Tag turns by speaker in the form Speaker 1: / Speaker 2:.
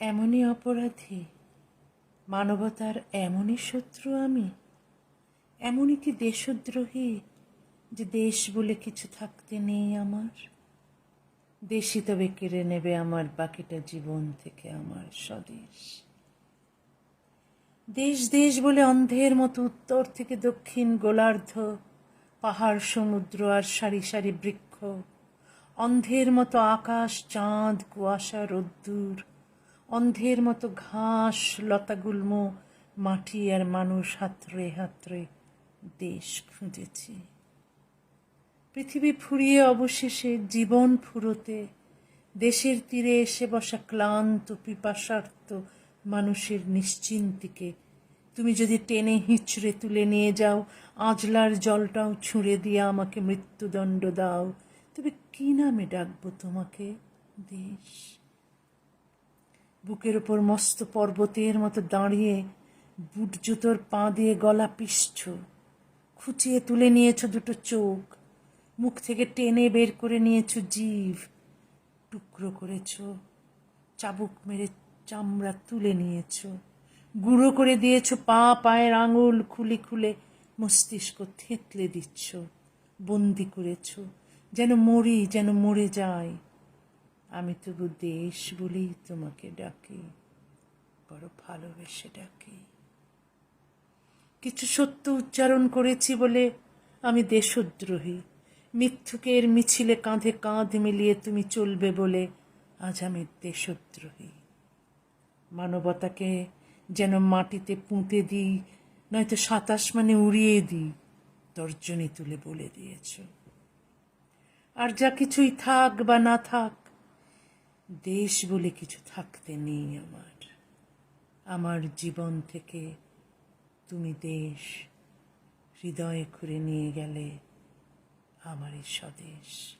Speaker 1: এমনই অপরাধী। মানবতার এমনই শত্রু আমি। এমনই কি দেশদ্রোহী যে দেশ বলে কিছু থাকতে নেই আমার? দেশই তবে কেড়ে নেবে আমার বাকিটা জীবন থেকে আমার স্বদেশ। দেশ দেশ বলে অন্ধের মতো উত্তর থেকে দক্ষিণ গোলার্ধ, পাহাড়, সমুদ্র আর সারি সারি বৃক্ষ, অন্ধের মতো আকাশ, চাঁদ, কুয়াশা, রোদ্দুর অন্ধের মতো ঘাস, লতাগুল্ম, মাটি আর মানুষ হাতড়ে হাতরে দেশ খুঁজেছি। পৃথিবী ফুরিয়ে অবশেষে জীবন ফুরোতে, দেশের তীরে এসে বসা ক্লান্ত, পিপাসার্থ মানুষের নিশ্চিন্তিকে, তুমি যদি টেনে হিঁচড়ে তুলে নিয়ে যাও, আজলার জলটাও ছুঁড়ে দিয়ে আমাকে মৃত্যুদণ্ড দাও, তবে কি নামে ডাকবো তোমাকে, দেশ? বুকের ওপর মস্ত পর্বতের মতো দাঁড়িয়ে বুট জুতোর পা দিয়ে গলা পিষছ খুঁচিয়ে তুলে নিয়েছ দুটো চোখ। মুখ থেকে টেনে বের করে নিয়েছ জীব। টুকরো করেছ। চাবুক মেরে চামড়া তুলে নিয়েছ। গুঁড়ো করে দিয়েছ পা, পায়ের আঙুল খুলে খুলে মস্তিষ্ক থেতলে দিচ্ছ। বন্দি করেছ। যেন মরি, যেন মরে যাই আমি তবু দেশ বলেই তোমাকে ডাকি, বড় ভালোবেসে ডাকি। কিছু সত্য উচ্চারণ করেছি বলে আমি দেশদ্রোহী। মিথ্যুকের মিছিলে কাঁধে কাঁধ মিলিয়ে তুমি চলবে বলে আজ আমি দেশদ্রোহী। মানবতাকে যেন মাটিতে পুঁতে দিই, নয়তো সাতাশ মানে উড়িয়ে দিই, তর্জনী তুলে বলে দিয়েছ। আর যা কিছুই থাক বা না থাক দেশ বলে কিছু থাকতে নেই আমার। আমার জীবন থেকে তুমি দেশ হৃদয়ে খুঁড়ে নিয়ে গেলে আমারই স্বদেশ।